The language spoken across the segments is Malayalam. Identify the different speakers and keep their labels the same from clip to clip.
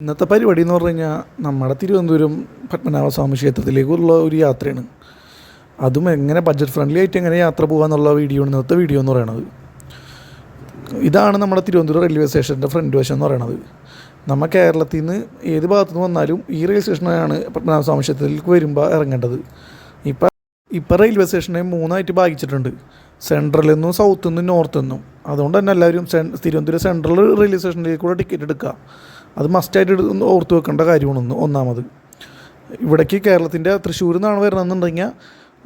Speaker 1: ഇന്നത്തെ പരിപാടി എന്ന് പറഞ്ഞു കഴിഞ്ഞാൽ നമ്മുടെ തിരുവനന്തപുരം പത്മനാഭസ്വാമി ക്ഷേത്രത്തിലേക്കുള്ള ഒരു യാത്രയാണ്. അതും എങ്ങനെ ബഡ്ജറ്റ് ഫ്രണ്ട്ലി ആയിട്ട് എങ്ങനെ യാത്ര പോകാന്നുള്ള വീഡിയോ ഇന്നത്തെ വീഡിയോ എന്ന് പറയണത്. ഇതാണ് നമ്മുടെ തിരുവനന്തപുരം റെയിൽവേ സ്റ്റേഷന്റെ ഫ്രണ്ട് വശം എന്ന് പറയണത്. നമ്മൾ കേരളത്തിൽ നിന്ന് ഏത് ഭാഗത്തു നിന്ന് വന്നാലും ഈ റെയിൽവേ സ്റ്റേഷനാണ് പത്മനാഭസ്വാമി ക്ഷേത്രത്തിലേക്ക് വരുമ്പോൾ ഇറങ്ങേണ്ടത് ഇപ്പം ഇപ്പം റെയിൽവേ സ്റ്റേഷനെ മൂന്നായിട്ട് ഭാഗിച്ചിട്ടുണ്ട്. സെൻട്രലിൽ നിന്നും സൗത്തിൽ നിന്നും നോർത്തിൽ നിന്നും. അതുകൊണ്ട് തന്നെ എല്ലാവരും തിരുവനന്തപുരം സെൻട്രൽ റെയിൽവേ സ്റ്റേഷനിലേക്ക് കൂടെ ടിക്കറ്റ് എടുക്കുക അത് മസ്റ്റായിട്ട് ഓർത്ത് വെക്കേണ്ട കാര്യമാണ് ഒന്ന് ഒന്നാമത്. ഇവിടേക്ക് കേരളത്തിന്റെ തൃശ്ശൂരിൽ നിന്നാണ് വരണമെന്നുണ്ടെങ്കിൽ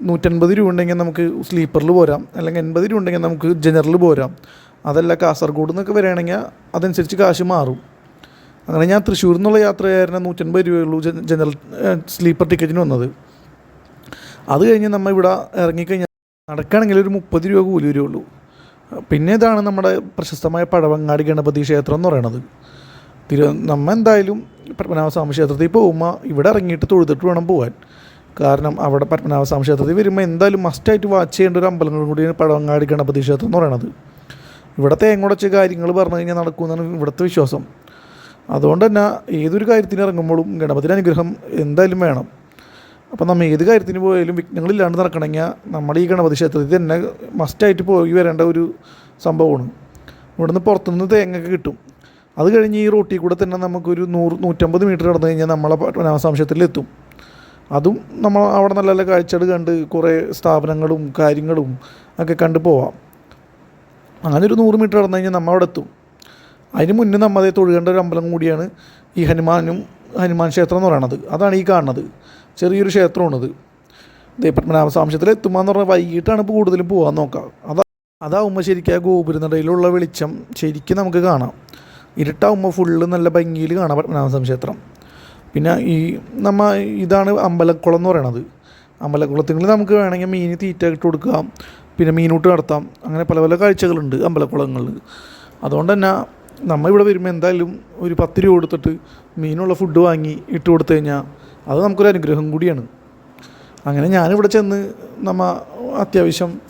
Speaker 1: നൂറ്റൻപത് രൂപ ഉണ്ടെങ്കിൽ നമുക്ക് സ്ലീപ്പറിൽ പോരാം. അല്ലെങ്കിൽ എൺപത് രൂപ ഉണ്ടെങ്കിൽ നമുക്ക് ജനറൽ പോരാം. അതല്ല കാസർഗോഡ് നിന്നൊക്കെ വരികയാണെങ്കിൽ അതനുസരിച്ച് കാശ് മാറും. അങ്ങനെ ഞാൻ തൃശ്ശൂരിൽ നിന്നുള്ള യാത്രയായിരുന്നു നൂറ്റൻപത് രൂപയുള്ളൂ ജനറൽ സ്ലീപ്പർ ടിക്കറ്റിന് വന്നത്. അത് കഴിഞ്ഞ് നമ്മൾ ഇവിടെ ഇറങ്ങിക്കഴിഞ്ഞാൽ നടക്കുകയാണെങ്കിൽ ഒരു മുപ്പത് രൂപ കൂലി വരുള്ളൂ. പിന്നെ ഇതാണ് നമ്മുടെ പ്രശസ്തമായ പഴവങ്ങാടി ഗണപതി ക്ഷേത്രം എന്ന് പറയണത് തിരു നമ്മ എന്തായാലും പത്മനാഭസ്വാമി ക്ഷേത്രത്തിൽ പോകുമ്പോൾ ഇവിടെ ഇറങ്ങിയിട്ട് തൊഴുതിട്ട് വേണം പോകാൻ കാരണം അവിടെ പത്മനാഭസ്വാമി ക്ഷേത്രത്തിൽ വരുമ്പോൾ എന്തായാലും മസ്റ്റായിട്ട് വാച്ച് ചെയ്യേണ്ട ഒരു അമ്പലങ്ങളും കൂടിയാണ് പഴവങ്ങാടി ഗണപതി ക്ഷേത്രം എന്ന് പറയണത്. ഇവിടെ തേങ്ങുടച്ച് കാര്യങ്ങൾ പറഞ്ഞു കഴിഞ്ഞാൽ നടക്കുമെന്നാണ് ഇവിടുത്തെ വിശ്വാസം. അതുകൊണ്ട് തന്നെ ഏതൊരു കാര്യത്തിന് ഇറങ്ങുമ്പോഴും ഗണപതിന്റെ അനുഗ്രഹം എന്തായാലും വേണം. അപ്പോൾ നമ്മൾ ഏത് കാര്യത്തിന് പോയാലും വിഘ്നങ്ങളില്ലാണ്ട് നടക്കണമെങ്കിൽ നമ്മൾ ഈ ഗണപതി ക്ഷേത്രത്തിൽ തന്നെ മസ്റ്റായിട്ട് പോയി വരേണ്ട ഒരു സംഭവമാണ്. ഇവിടുന്ന് പുറത്തുനിന്ന് തേങ്ങയൊക്കെ കിട്ടും. അത് കഴിഞ്ഞ് ഈ റൂട്ടിൽ കൂടെ തന്നെ നമുക്കൊരു നൂറ് നൂറ്റമ്പത് മീറ്റർ കടന്നു കഴിഞ്ഞാൽ നമ്മളെ പത്മനാഭസ്വാംശത്തിലെത്തും അതും നമ്മൾ അവിടെ നല്ല നല്ല കാഴ്ചകൾ കണ്ട് കുറേ സ്ഥാപനങ്ങളും കാര്യങ്ങളും ഒക്കെ കണ്ട് പോവാം. അങ്ങനെ ഒരു നൂറ് മീറ്റർ കടന്നു കഴിഞ്ഞാൽ നമ്മൾ അവിടെ എത്തും. അതിന് മുന്നേ നമ്മൾ അതേ തൊഴുകേണ്ട ഒരു അമ്പലം കൂടിയാണ് ഈ ഹനുമാനും ഹനുമാൻ ക്ഷേത്രം എന്ന് പറയണത്. അതാണ് ഈ കാണുന്നത്. ചെറിയൊരു ക്ഷേത്രമാണത്. എത്തുമ്പോൾ എന്ന് പറഞ്ഞാൽ വൈകിട്ടാണ് ഇപ്പോൾ കൂടുതലും പോകാൻ നോക്കുക അതാ അതാവുമ്പോൾ ശരിക്കും ആ ഗോപുരനടയിലുള്ള വെളിച്ചം ശരിക്കും നമുക്ക് കാണാം. ഇരുട്ടാവുമ്പോൾ ഫുള്ള് നല്ല ഭംഗിയിൽ കാണാം പത്മനാഭസ്വാമി ക്ഷേത്രം പിന്നെ ഈ നമ്മ ഇതാണ് അമ്പലക്കുളം എന്ന് പറയണത്. അമ്പലക്കുളത്തിൽ നമുക്ക് വേണമെങ്കിൽ മീൻ തീറ്റ ഇട്ട് കൊടുക്കാം. പിന്നെ മീനൂട്ട് നടത്താം. അങ്ങനെ പല പല കാഴ്ചകളുണ്ട് അമ്പലക്കുളങ്ങളിൽ. അതുകൊണ്ട് തന്നെ നമ്മൾ ഇവിടെ വരുമ്പോൾ എന്തായാലും ഒരു പത്ത് രൂപ കൊടുത്തിട്ട് മീനുള്ള ഫുഡ് വാങ്ങി ഇട്ട് കൊടുത്തു കഴിഞ്ഞാൽ അത് നമുക്കൊരു അനുഗ്രഹം കൂടിയാണ്. അങ്ങനെ ഞാനിവിടെ ചെന്ന് നമ്മ അത്യാവശ്യം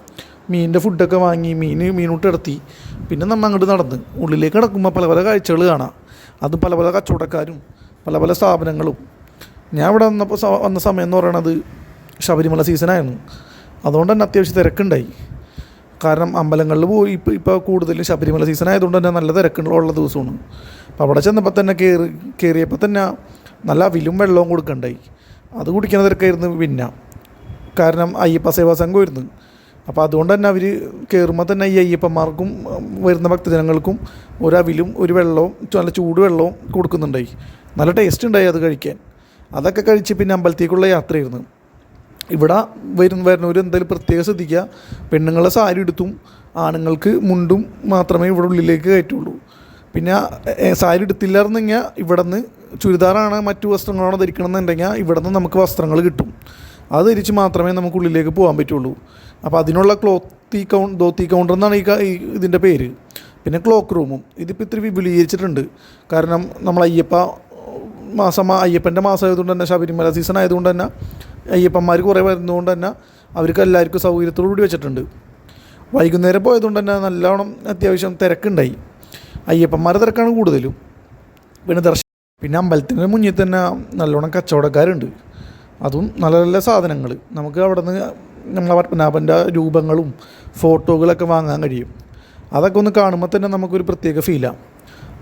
Speaker 1: മീനിന്റെ ഫുഡൊക്കെ വാങ്ങി മീൻ മീനൂട്ട് നടത്തി പിന്നെ നമ്മൾ അങ്ങോട്ട് നടന്ന് ഉള്ളിലേക്ക് കിടക്കുമ്പോൾ പല പല കാഴ്ചകൾ കാണാം. അത് പല പല കച്ചവടക്കാരും പല പല സ്ഥാപനങ്ങളും. ഞാൻ ഇവിടെ വന്നപ്പോൾ വന്ന സമയം എന്ന് പറയണത് ശബരിമല സീസണായിരുന്നു അതുകൊണ്ട് തന്നെ അത്യാവശ്യം തിരക്കുണ്ടായി. കാരണം അമ്പലങ്ങളിൽ പോയി ഇപ്പോൾ ഇപ്പോൾ കൂടുതലും ശബരിമല സീസൺ ആയതുകൊണ്ട് തന്നെ നല്ല തിരക്കുള്ള ദിവസമാണ്. അപ്പോൾ അവിടെ ചെന്നപ്പോൾ തന്നെ കയറി കയറിയപ്പോൾ തന്നെ നല്ല അവിലും വെള്ളവും കൊടുക്കണ്ടായി. അത് കുടിക്കുന്ന തിരക്കായിരുന്നു പിന്നെ. കാരണം അയ്യപ്പ സേവാ സംഘം വരുന്നു അപ്പോൾ അതുകൊണ്ട് തന്നെ അവർ കയറുമ്പോൾ തന്നെ ഈ അയ്യപ്പന്മാർക്കും വരുന്ന ഭക്തജനങ്ങൾക്കും ഒരു അവിലും ഒരു വെള്ളവും നല്ല ചൂട് വെള്ളവും കൊടുക്കുന്നുണ്ടായി. നല്ല ടേസ്റ്റ് ഉണ്ടായി അത് കഴിക്കാൻ. അതൊക്കെ കഴിച്ച് പിന്നെ അമ്പലത്തേക്കുള്ള യാത്രയായിരുന്നു. ഇവിടെ വരുന്ന വരുന്നവർ എന്തായാലും പ്രത്യേകം ശ്രദ്ധിക്കുക. പെണ്ണുങ്ങളെ സാരി എടുത്തും ആണുങ്ങൾക്ക് മുണ്ടും മാത്രമേ ഇവിടെ ഉള്ളിലേക്ക് കയറ്റുള്ളൂ. പിന്നെ സാരി എടുത്തില്ലായിരുന്നെങ്കിൽ ഇവിടെ നിന്ന് ചുരിദാറാണ് മറ്റു വസ്ത്രങ്ങളാണ് ധരിക്കണമെന്നുണ്ടെങ്കിൽ ഇവിടെ നിന്ന് നമുക്ക് വസ്ത്രങ്ങൾ കിട്ടും. അത് ധരിച്ച് മാത്രമേ നമുക്ക് ഉള്ളിലേക്ക് പോകാൻ പറ്റുള്ളൂ. അപ്പോൾ അതിനുള്ള ക്ലോത്തി കൗണ്ട് ധോത്തി കൗണ്ടർ എന്നാണ് ഈ ഇതിന്റെ പേര്. പിന്നെ ക്ലോക്ക് റൂമും ഇതിപ്പോൾ ഇത്തിരി വിപുലീകരിച്ചിട്ടുണ്ട്. കാരണം നമ്മൾ അയ്യപ്പ മാസം അയ്യപ്പന്റെ മാസമായതുകൊണ്ട് തന്നെ ശബരിമല സീസൺ ആയതുകൊണ്ട് തന്നെ അയ്യപ്പന്മാർ കുറേ വരുന്നതുകൊണ്ട് തന്നെ അവർക്ക് എല്ലാവർക്കും സൗകര്യത്തോടുകൂടി വെച്ചിട്ടുണ്ട്. വൈകുന്നേരം പോയതുകൊണ്ട് തന്നെ നല്ലോണം അത്യാവശ്യം തിരക്കുണ്ടായി. അയ്യപ്പന്മാരുടെ തിരക്കാണ് കൂടുതലും. പിന്നെ ദർശനം പിന്നെ അമ്പലത്തിന്റെ മുന്നിൽ തന്നെ നല്ലോണം കച്ചവടക്കാരുണ്ട്. അതും നല്ല നല്ല സാധനങ്ങൾ നമുക്ക് അവിടെ നിന്ന് നമ്മളെ പത്മനാഭന്റെ രൂപങ്ങളും ഫോട്ടോകളൊക്കെ വാങ്ങാൻ കഴിയും. അതൊക്കെ ഒന്ന് കാണുമ്പോൾ തന്നെ നമുക്കൊരു പ്രത്യേക ഫീലാണ്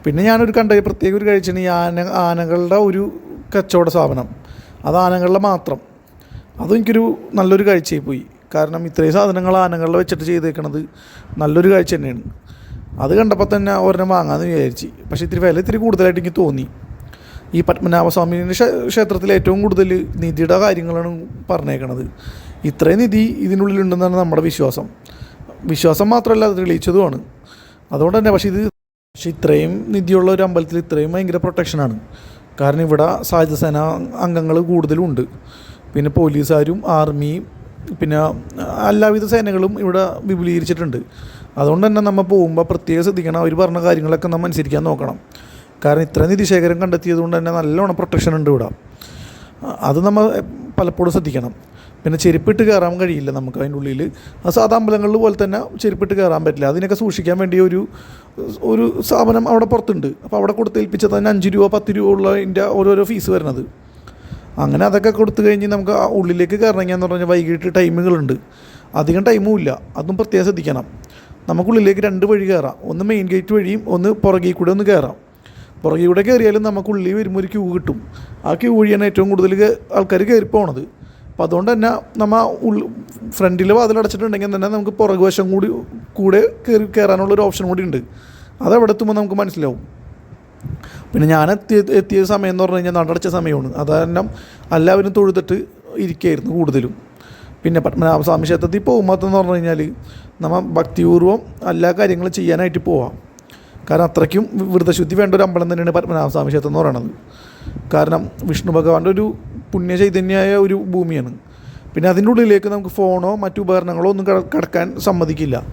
Speaker 1: പിന്നെ ഞാനൊരു കണ്ട പ്രത്യേക ഒരു കഴിച്ചാണ് ഈ ആന ആനകളുടെ ഒരു കച്ചവട സ്ഥാപനം അത് ആനകളുടെ മാത്രം. അതും എനിക്കൊരു നല്ലൊരു കാഴ്ചയായി പോയി. കാരണം ഇത്രയും സാധനങ്ങൾ ആനകളിൽ വെച്ചിട്ട് ചെയ്തേക്കണത് നല്ലൊരു കാഴ്ച തന്നെയാണ്. അത് കണ്ടപ്പോൾ തന്നെ ഒരെണ്ണം വാങ്ങാമെന്ന് വിചാരിച്ച്. പക്ഷേ ഇത്തിരി വില ഇത്തിരി കൂടുതലായിട്ട് എനിക്ക് തോന്നി. ഈ പത്മനാഭസ്വാമിന്റെ ക്ഷേ- ക്ഷേത്രത്തിൽ ഏറ്റവും കൂടുതൽ നിധിയുടെ കാര്യങ്ങളാണ് പറഞ്ഞേക്കണത്. ഇത്രയും നിധി ഇതിനുള്ളിലുണ്ടെന്നാണ് നമ്മുടെ വിശ്വാസം. വിശ്വാസം മാത്രമല്ല അത് തെളിയിച്ചതുമാണ്. അതുകൊണ്ട് തന്നെ പക്ഷേ ഇത് പക്ഷേ ഇത്രയും നിധിയുള്ള ഒരു അമ്പലത്തിൽ ഇത്രയും ഭയങ്കര പ്രൊട്ടക്ഷനാണ് കാരണം ഇവിടെ സായുധ സേന അംഗങ്ങൾ കൂടുതലുമുണ്ട് പിന്നെ പോലീസുകാരും ആർമിയും പിന്നെ എല്ലാവിധ സേനകളും ഇവിടെ വിപുലീകരിച്ചിട്ടുണ്ട്. അതുകൊണ്ട് തന്നെ നമ്മൾ പോകുമ്പോൾ പ്രത്യേകം ശ്രദ്ധിക്കണം അവർ പറഞ്ഞ കാര്യങ്ങളൊക്കെ നമ്മൾ അനുസരിക്കാൻ നോക്കണം. കാരണം ഇത്ര നിധിശേഖരം കണ്ടെത്തിയത് കൊണ്ട് തന്നെ നല്ലോണം പ്രൊട്ടക്ഷൻ ഉണ്ട് ഇവിടെ. അത് നമ്മൾ പലപ്പോഴും ശ്രദ്ധിക്കണം. പിന്നെ ചെരുപ്പിട്ട് കയറാൻ കഴിയില്ല നമുക്ക് അതിന്റെ ഉള്ളിൽ സാധാ അമ്പലങ്ങളിൽ പോലെ തന്നെ ചെരുപ്പിട്ട് കയറാൻ പറ്റില്ല. അതിനൊക്കെ സൂക്ഷിക്കാൻ വേണ്ടി ഒരു ഒരു സ്ഥാപനം അവിടെ പുറത്തുണ്ട്. അപ്പോൾ അവിടെ കൊടുത്തേൽപ്പിച്ചത് തന്നെ അഞ്ച് രൂപ പത്ത് രൂപ ഉള്ള അതിന്റെ ഓരോരോ ഫീസ് വരുന്നത്. അങ്ങനെ അതൊക്കെ കൊടുത്തു കഴിഞ്ഞ് നമുക്ക് ഉള്ളിലേക്ക് കയറണമെങ്കിൽ എന്ന് പറഞ്ഞാൽ വൈകിട്ട് ടൈമുകളുണ്ട്. അധികം ടൈമും ഇല്ല. അതും പ്രത്യേകം ശ്രദ്ധിക്കണം. നമുക്കുള്ളിലേക്ക് രണ്ട് വഴി കയറാം. ഒന്ന് മെയിൻ ഗേറ്റ് വഴിയും ഒന്ന് പുറകിൽ കൂടെ ഒന്ന് കയറാം. പുറകിൽ കൂടെ കയറിയാലും നമുക്ക് ഉള്ളിൽ വരുമ്പോൾ ഒരു ക്യൂ കിട്ടും. ആ ക്യൂ വഴിയാണ് ഏറ്റവും കൂടുതൽ ആൾക്കാർ കയറി പോണത് അപ്പോൾ അതുകൊണ്ട് തന്നെ നമ്മൾ ഉൾ ഫ്രണ്ടിൽ വാതിൽ അടച്ചിട്ടുണ്ടെങ്കിൽ തന്നെ നമുക്ക് പുറകു വശം കൂടി കൂടെ കയറി കയറാനുള്ളൊരു ഓപ്ഷൻ കൂടി ഉണ്ട്. അതവിടെ എത്തുമ്പോൾ നമുക്ക് മനസ്സിലാവും. പിന്നെ ഞാൻ എത്തിയ എത്തിയ സമയം എന്ന് പറഞ്ഞു കഴിഞ്ഞാൽ നടടച്ച സമയമാണ്. അത് കാരണം എല്ലാവരും തൊഴുതിട്ട് ഇരിക്കുകയായിരുന്നു കൂടുതലും. പിന്നെ പത്മനാഭസ്വാമി ക്ഷേത്രത്തിൽ പോകുമ്പോൾ പറഞ്ഞു കഴിഞ്ഞാൽ നമ്മൾ ഭക്തിപൂർവം എല്ലാ കാര്യങ്ങളും ചെയ്യാനായിട്ട് പോവാം. കാരണം അത്രയ്ക്കും വ്രതശുദ്ധി വേണ്ട ഒരു അമ്പലം തന്നെയാണ് പത്മനാഭസ്വാമി ക്ഷേത്രം എന്ന് പറയുന്നത് കാരണം വിഷ്ണു ഭഗവാന്റെ ഒരു പുണ്യ ചൈതന്യമായ ഒരു ഭൂമിയാണ്. പിന്നെ അതിന്റെ ഉള്ളിലേക്ക് നമുക്ക് ഫോണോ മറ്റു ഉപകരണങ്ങളോ ഒന്നും കട- കടക്കാൻ സമ്മതിക്കില്ല.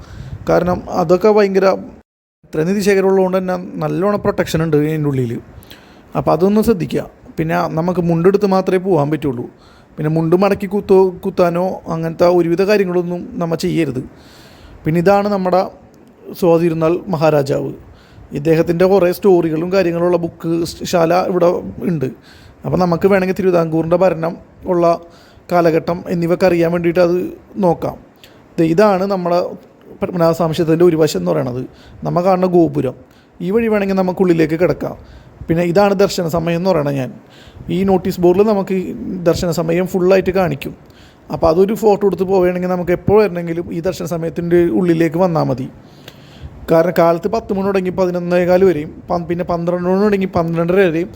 Speaker 1: കാരണം അതൊക്കെ ഭയങ്കര ഇത്ര നിധിശേഖരം ഉള്ളതുകൊണ്ട് തന്നെ നല്ലോണം പ്രൊട്ടക്ഷൻ ഉണ്ട് അതിന്റെ ഉള്ളിൽ. അപ്പോൾ അതൊന്ന് ശ്രദ്ധിക്കുക. പിന്നെ നമുക്ക് മുണ്ടെടുത്ത് മാത്രമേ പോകാൻ പറ്റുള്ളൂ. പിന്നെ മുണ്ട് മടക്കി കുത്തോ കുത്താനോ അങ്ങനത്തെ ഒരുവിധ കാര്യങ്ങളൊന്നും നമ്മൾ ചെയ്യരുത്. പിന്നെ ഇതാണ് നമ്മുടെ സ്വാതിരുന്നാൾ മഹാരാജാവ്. ഇദ്ദേഹത്തിന്റെ കുറേ സ്റ്റോറികളും കാര്യങ്ങളുള്ള ബുക്ക് ശാല ഇവിടെ ഉണ്ട്. അപ്പോൾ നമുക്ക് വേണമെങ്കിൽ തിരുവിതാംകൂറിന്റെ ഭരണം ഉള്ള കാലഘട്ടം എന്നിവയൊക്കെ അറിയാൻ വേണ്ടിയിട്ട് അത് നോക്കാം. ഇതാണ് നമ്മളെ പത്മനാഭ സംശയത്തിന്റെ ഒരു വശം എന്ന് പറയണത്. നമ്മൾ കാണുന്ന ഗോപുരം. ഈ വഴി വേണമെങ്കിൽ നമുക്കുള്ളിലേക്ക് കിടക്കാം. പിന്നെ ഇതാണ് ദർശന സമയം എന്ന് പറയണത് ഞാൻ. ഈ നോട്ടീസ് ബോർഡിൽ നമുക്ക് ദർശന സമയം ഫുള്ളായിട്ട് കാണിക്കും. അപ്പോൾ അതൊരു ഫോട്ടോ എടുത്ത് പോവുകയാണെങ്കിൽ നമുക്ക് എപ്പോൾ വരണമെങ്കിലും ഈ ദർശന സമയത്തിന്റെ ഉള്ളിലേക്ക് വന്നാൽ മതി. കാരണം കാലത്ത് പത്ത് മണി തുടങ്ങി പതിനൊന്നേകാൽ വരെയും പിന്നെ പന്ത്രണ്ട് മണി തുടങ്ങി പന്ത്രണ്ടര വരെയും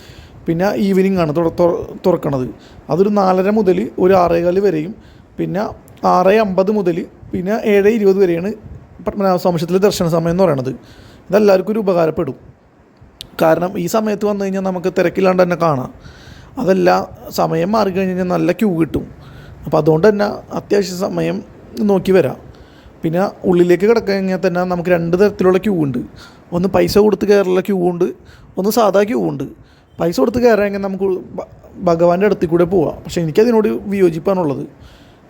Speaker 1: പിന്നെ ഈവനിങ് ആണ് തുറ- തുറ- തുറക്കണത്. അതൊരു നാലര മുതൽ ഒരു ആറേകാൽ വരെയും പിന്നെ ആറ് അമ്പത് മുതൽ പിന്നെ ഏഴ് ഇരുപത് വരെയാണ് പത്മനാഭ സ്വാമിക്ഷത്തിലെ ദർശന സമയം എന്ന് പറയണത്. ഇതെല്ലാവർക്കും ഒരു ഉപകാരപ്പെടും. കാരണം ഈ സമയത്ത് വന്നു കഴിഞ്ഞാൽ നമുക്ക് തിരക്കില്ലാണ്ട് തന്നെ കാണാം. അതല്ല സമയം മാറി കഴിഞ്ഞ് കഴിഞ്ഞാൽ നല്ല ക്യൂ കിട്ടും. അപ്പോൾ അതുകൊണ്ട് തന്നെ അത്യാവശ്യ സമയം നോക്കി വരാം. പിന്നെ ഉള്ളിലേക്ക് കിടക്കാൻ കഴിഞ്ഞാൽ തന്നെ നമുക്ക് രണ്ട് തരത്തിലുള്ള ക്യൂ ഉണ്ട്. ഒന്ന് പൈസ കൊടുത്ത് കയറുള്ള ക്യൂ ഉണ്ട് ഒന്ന് സാധാ ക്യൂ ഉണ്ട്. പൈസ കൊടുത്ത് കയറാമെങ്കിൽ നമുക്ക് ഭഗവാന്റെ അടുത്തിൽ കൂടെ പോവാം. പക്ഷേ എനിക്കതിനോട് വിയോജിപ്പാണുള്ളത്.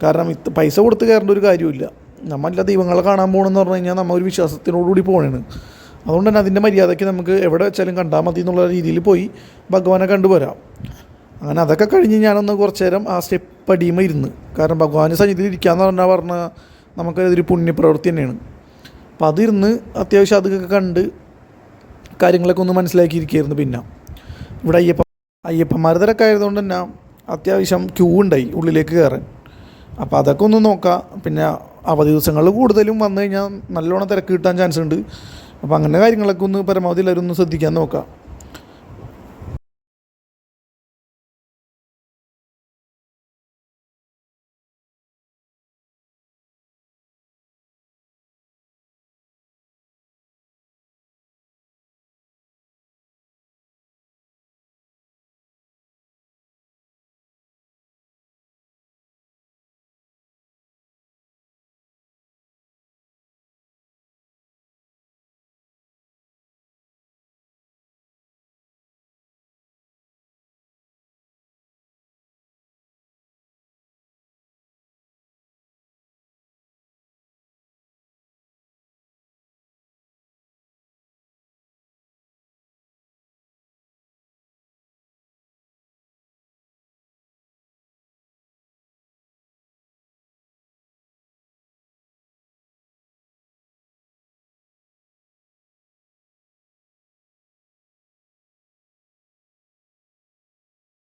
Speaker 1: കാരണം ഇത് പൈസ കൊടുത്ത് കയറേണ്ട ഒരു കാര്യമില്ല നമ്മളെല്ലാ ദൈവങ്ങളെ കാണാൻ പോകണമെന്ന് പറഞ്ഞു കഴിഞ്ഞാൽ നമ്മൾ ഒരു വിശ്വാസത്തിനോടുകൂടി പോകണേണ് അതുകൊണ്ട് തന്നെ അതിന്റെ മര്യാദയ്ക്ക് നമുക്ക് എവിടെ വെച്ചാലും കണ്ടാൽ മതി എന്നുള്ള രീതിയിൽ പോയി ഭഗവാനെ കണ്ടുവരാം. അങ്ങനെ അതൊക്കെ കഴിഞ്ഞ് ഞാനൊന്ന് കുറച്ച് നേരം ആ സ്റ്റെപ്പ് അടിയുമ്പോൾ ഇരുന്ന്. കാരണം ഭഗവാന് സന്നിധിയിൽ ഇരിക്കാന്ന് പറഞ്ഞാൽ പറഞ്ഞ നമുക്കതൊരു പുണ്യപ്രവൃത്തി തന്നെയാണ്. അപ്പം അതിരുന്ന് അത്യാവശ്യം അതൊക്കെ കണ്ട് കാര്യങ്ങളൊക്കെ ഒന്ന് മനസ്സിലാക്കിയിരിക്കുകയായിരുന്നു പിന്നെ. ഇവിടെ അയ്യപ്പ അയ്യപ്പന്മാർ തിരക്ക് ആയതുകൊണ്ട് തന്നെ അത്യാവശ്യം ക്യൂ ഉണ്ടായി ഉള്ളിലേക്ക് കയറാൻ. അപ്പോൾ അതൊക്കെ ഒന്ന് നോക്കാം. പിന്നെ അവധി ദിവസങ്ങളിൽ കൂടുതലും വന്നു കഴിഞ്ഞാൽ നല്ലോണം തിരക്ക് കിട്ടാൻ ചാൻസ് ഉണ്ട്. അപ്പോൾ അങ്ങനെ കാര്യങ്ങളൊക്കെ ഒന്ന് പരമാവധി എല്ലാവരും ഒന്ന് ശ്രദ്ധിക്കാൻ നോക്കാം.